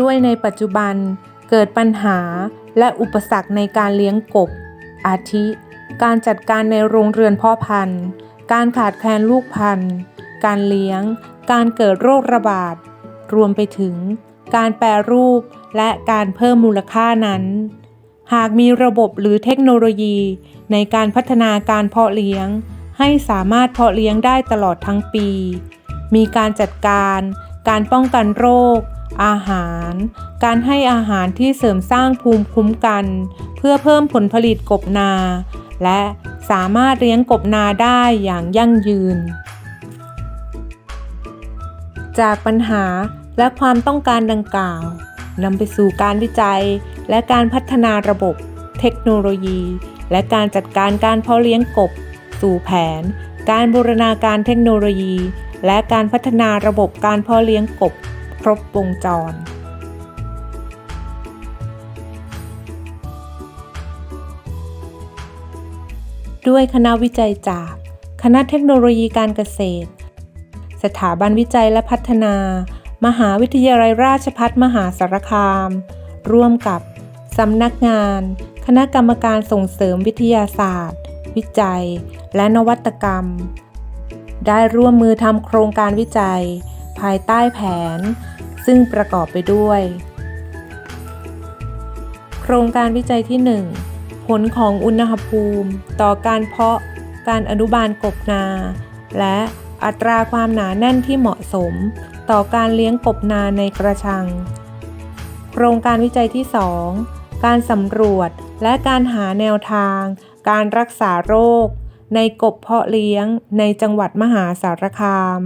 ด้วยในปัจจุบันเกิดปัญหาและอุปสรรคในการเลี้ยงกบ อาทิ การจัดการในโรงเรือนเพ่อพันธุ์ การขาดแคลนลูกพันธุ์ การเลี้ยง การเกิดโรคระบาด รวมไปถึง การแปรรูปและการเพิ่มมูลค่านั้น หากมีระบบหรือเทคโนโลยีในการพัฒนาการเพาะเลี้ยง ให้สามารถเพาะเลี้ยงได้ตลอดทั้งปี มีการจัดการ การป้องกันโรค อาหาร การให้อาหารที่เสริมสร้างภูมิคุ้มกัน เพื่อเพิ่มผลผลิตกบนา และสามารถเลี้ยงกบนาได้อย่างยั่งยืน จากปัญหาและความต้องการดังกล่าวนำไปสู่การวิจัย และการพัฒนาระบบ เทคโนโลยี และการจัดการการเพาะเลี้ยงกบ สู่แผน การบูรณาการเทคโนโลยี และการพัฒนาระบบการเพาะเลี้ยงกบ ครบวงจรด้วยคณะวิจัยจาก คณะเทคโนโลยีการเกษตร สถาบันวิจัยและพัฒนา มหาวิทยาลัยราชภัฏมหาสารคาม ร่วมกับ สำนักงาน คณะกรรมการส่งเสริมวิทยาศาสตร์ วิจัย และนวัตกรรม ได้ร่วมมือทำโครงการวิจัย ภายใต้แผน ซึ่งประกอบไปด้วย โครงการวิจัยที่ 1 ผลของอุณหภูมิ ต่อการเพาะการอนุบาลกบนา และอัตราความหนาแน่นที่เหมาะสม ต่อการเลี้ยงกบนาในกระชัง โครงการวิจัยที่ 2 การสำรวจและการหาแนวทาง การรักษาโรค ในกบเพาะเลี้ยงในจังหวัดมหาสารคาม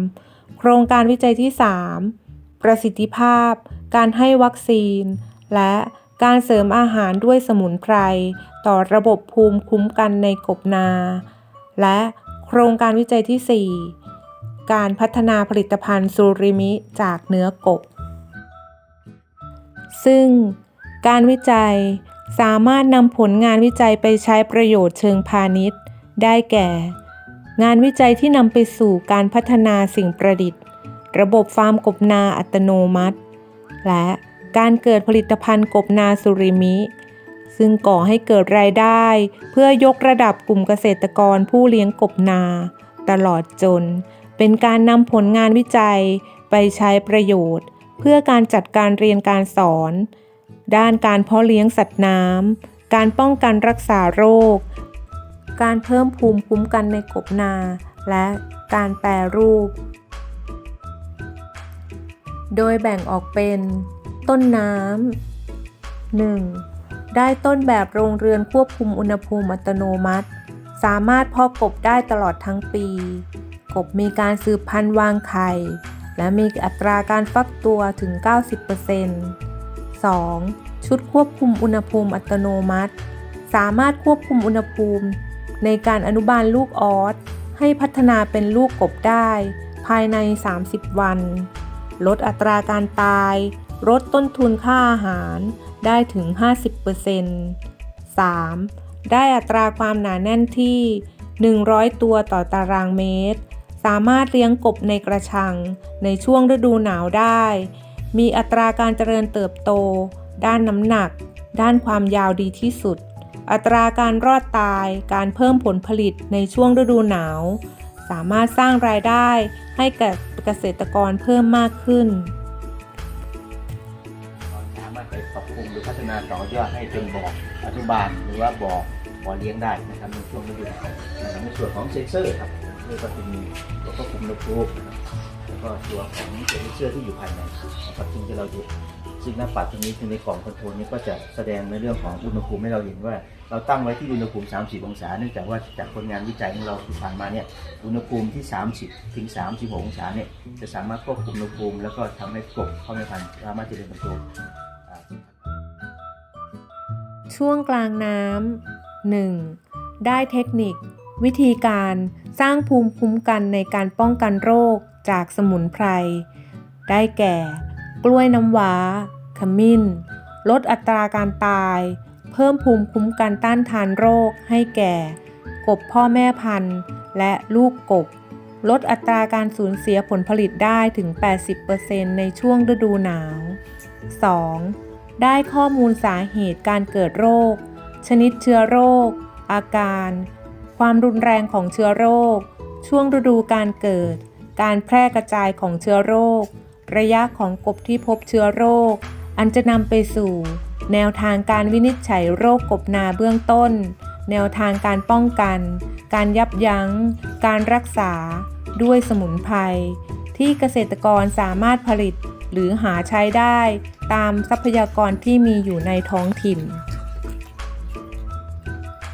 โครงการวิจัยที่ 3 ประสิทธิภาพ การให้วัคซีน และการเสริมอาหารด้วยสมุนไพร ต่อระบบภูมิคุ้มกันในกบนา และโครงการวิจัยที่ 4 การพัฒนาผลิตภัณฑ์ซูริมิจากเนื้อกบ ซึ่งการวิจัยสามารถนำผลงานวิจัยไปใช้ประโยชน์เชิงพาณิชย์ ได้แก่ งานวิจัยที่นำไปสู่การพัฒนาสิ่งประดิษฐ์ ระบบฟาร์มกบนาอัตโนมัติ และการเกิดผลิตภัณฑ์กบนาสุริมิ ซึ่งก่อให้เกิดรายได้ เพื่อยกระดับกลุ่มเกษตรกรผู้เลี้ยงกบนา ตลอดจน เป็นการนำผลงานวิจัยไปใช้ประโยชน์ เพื่อการจัดการเรียนการสอน ด้านการเพาะเลี้ยงสัตว์น้ำการป้องกันรักษาโรค การเพิ่มภูมิคุ้มกันในกบนา และการแปรรูป โดยแบ่งออกเป็น ต้นน้ำ 1. ได้ต้นแบบโรงเรือนควบคุมอุณหภูมิอัตโนมัติ สามารถเพาะกบได้ตลอดทั้งปี กบมีการสืบพันธุ์วางไข่ และมีอัตราการฟักตัวถึง 90% 2. ชุดควบคุมอุณหภูมิอัตโนมัติ สามารถควบคุมอุณหภูมิ ในการอนุบาลลูกออสให้พัฒนาเป็นลูกกบได้ ภายใน 30 วัน ลดอัตราการตาย ลดต้นทุนค่าอาหารได้ถึง 50% 3. ได้อัตราความหนาแน่นที่ 100 ตัวต่อตารางเมตร สามารถเลี้ยงกบในกระชัง ในช่วงฤดูหนาวได้ มีอัตราการเจริญเติบโต ด้านน้ำหนัก ด้านความยาวดีที่สุด อัตราการรอดตาย การเพิ่มผลผลิตในช่วงฤดูหนาว สามารถสร้างรายได้ให้แก่เกษตรกรเพิ่มมากขึ้น สามารถไปปรับปรุงหรือพัฒนาต่อยอดให้เป็นบ่ออนุบาลหรือว่าบ่อบ่อเลี้ยงได้นะครับในช่วงฤดูหนาวนะครับในส่วนของเซนเซอร์ครับนี่ก็จะมีตัวควบคุมอุณหภูมินะครับแล้วก็ตัวของเซนเซอร์ที่อยู่ภายในนะครับซึ่งที่เราดู ซึ่งหน้าปัดตรงนี้คือในกล่องคอนโทรลนี้ก็จะแสดงในเรื่องของอุณหภูมิให้เราเห็นว่า เราตั้งไว้ที่อุณหภูมิ 30 องศา เนื่องจากว่าจากผลงานวิจัยของเราที่ผ่านมาเนี่ย อุณหภูมิที่ 30 ถึง 36 องศาเนี่ย จะสามารถควบคุมอุณหภูมิ แล้วก็ทำให้กบเข้าไม่ทันสามารถเจริญเติบโตช่วงกลางน้ำ 1. ได้เทคนิค วิธีการสร้างภูมิคุ้มกันในการป้องกันโรคจากสมุนไพร ได้แก่ กล้วยน้ำว้า ขมิ้น ลดอัตราการตาย เพิ่มภูมิคุ้มกันต้านทานโรคให้แก่ กบพ่อแม่พันธุ์ และลูกกบ ลดอัตราการสูญเสียผลผลิตได้ถึง 80%ในช่วงฤดูหนาว 2. ได้ข้อมูลสาเหตุการเกิดโรค ชนิดเชื้อโรค อาการ ความรุนแรงของเชื้อโรค ช่วงฤดูการเกิด การแพร่กระจายของเชื้อโรค ระยะของกบที่พบเชื้อโรค อันจะนำไปสู่ แนวทางการวินิจฉัยโรคกบนาเบื้องต้น แนวทางการป้องกัน การยับยั้ง การรักษา ด้วยสมุนไพรที่เกษตรกรสามารถผลิตหรือหาใช้ได้ตามทรัพยากรที่มีอยู่ในท้องถิ่น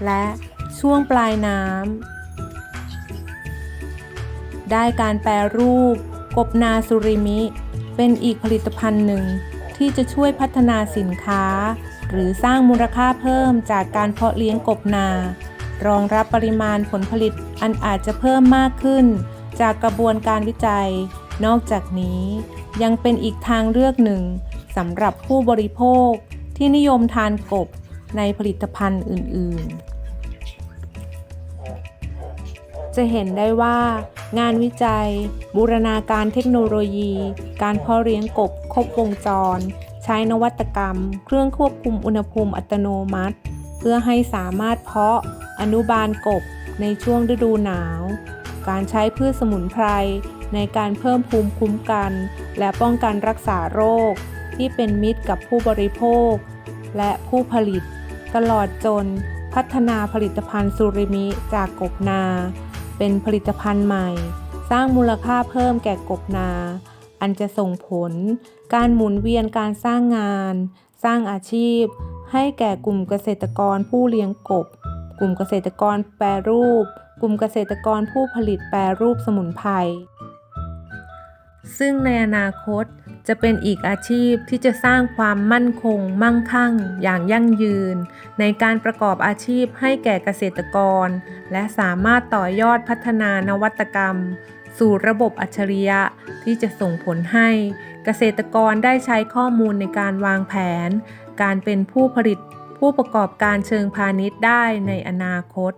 และช่วงปลายน้ำได้การแปรรูป กบนาสุริมิ เป็นอีกผลิตภัณฑ์หนึ่ง ที่จะช่วยพัฒนาสินค้า หรือสร้างมูลค่าเพิ่มจากการเพาะเลี้ยงกบนา รองรับปริมาณผลผลิตอันอาจจะเพิ่มมากขึ้น จากกระบวนการวิจัย นอกจากนี้ ยังเป็นอีกทางเลือกหนึ่งสำหรับผู้บริโภคที่นิยมทานกบในผลิตภัณฑ์อื่น ๆ จะเห็นได้ว่า งานวิจัย บูรณาการเทคโนโลยี การเพาะเลี้ยงกบครบวงจร ใช้นวัตกรรม เครื่องควบคุมอุณหภูมิอัตโนมัติ เพื่อให้สามารถเพาะอนุบาลกบในช่วงฤดูหนาว การใช้พืชสมุนไพรในการเพิ่มภูมิคุ้มกัน และป้องกันรักษาโรค ที่เป็นมิตรกับผู้บริโภค และผู้ผลิต ตลอดจนพัฒนาผลิตภัณฑ์ซูริมิจากกบนา เป็นผลิตภัณฑ์ใหม่ สร้างมูลค่าเพิ่มแก่กบนา อันจะส่งผล การหมุนเวียนการสร้างงาน สร้างอาชีพ ให้แก่กลุ่มเกษตรกรผู้เลี้ยงกบ กลุ่มเกษตรกรแปรรูป กลุ่มเกษตรกรผู้ผลิตแปรรูปสมุนไพรซึ่งในอนาคต จะเป็นอีกอาชีพที่จะสร้างความมั่นคง มั่งคั่ง อย่างยั่งยืน ในการประกอบอาชีพให้แก่เกษตรกร และสามารถต่อยอดพัฒนานวัตกรรม สู่ระบบอัจฉริยะที่จะส่งผลให้เกษตรกรได้ใช้ข้อมูลในการวางแผน การเป็นผู้ผลิตผู้ประกอบการเชิงพาณิชย์ได้ในอนาคต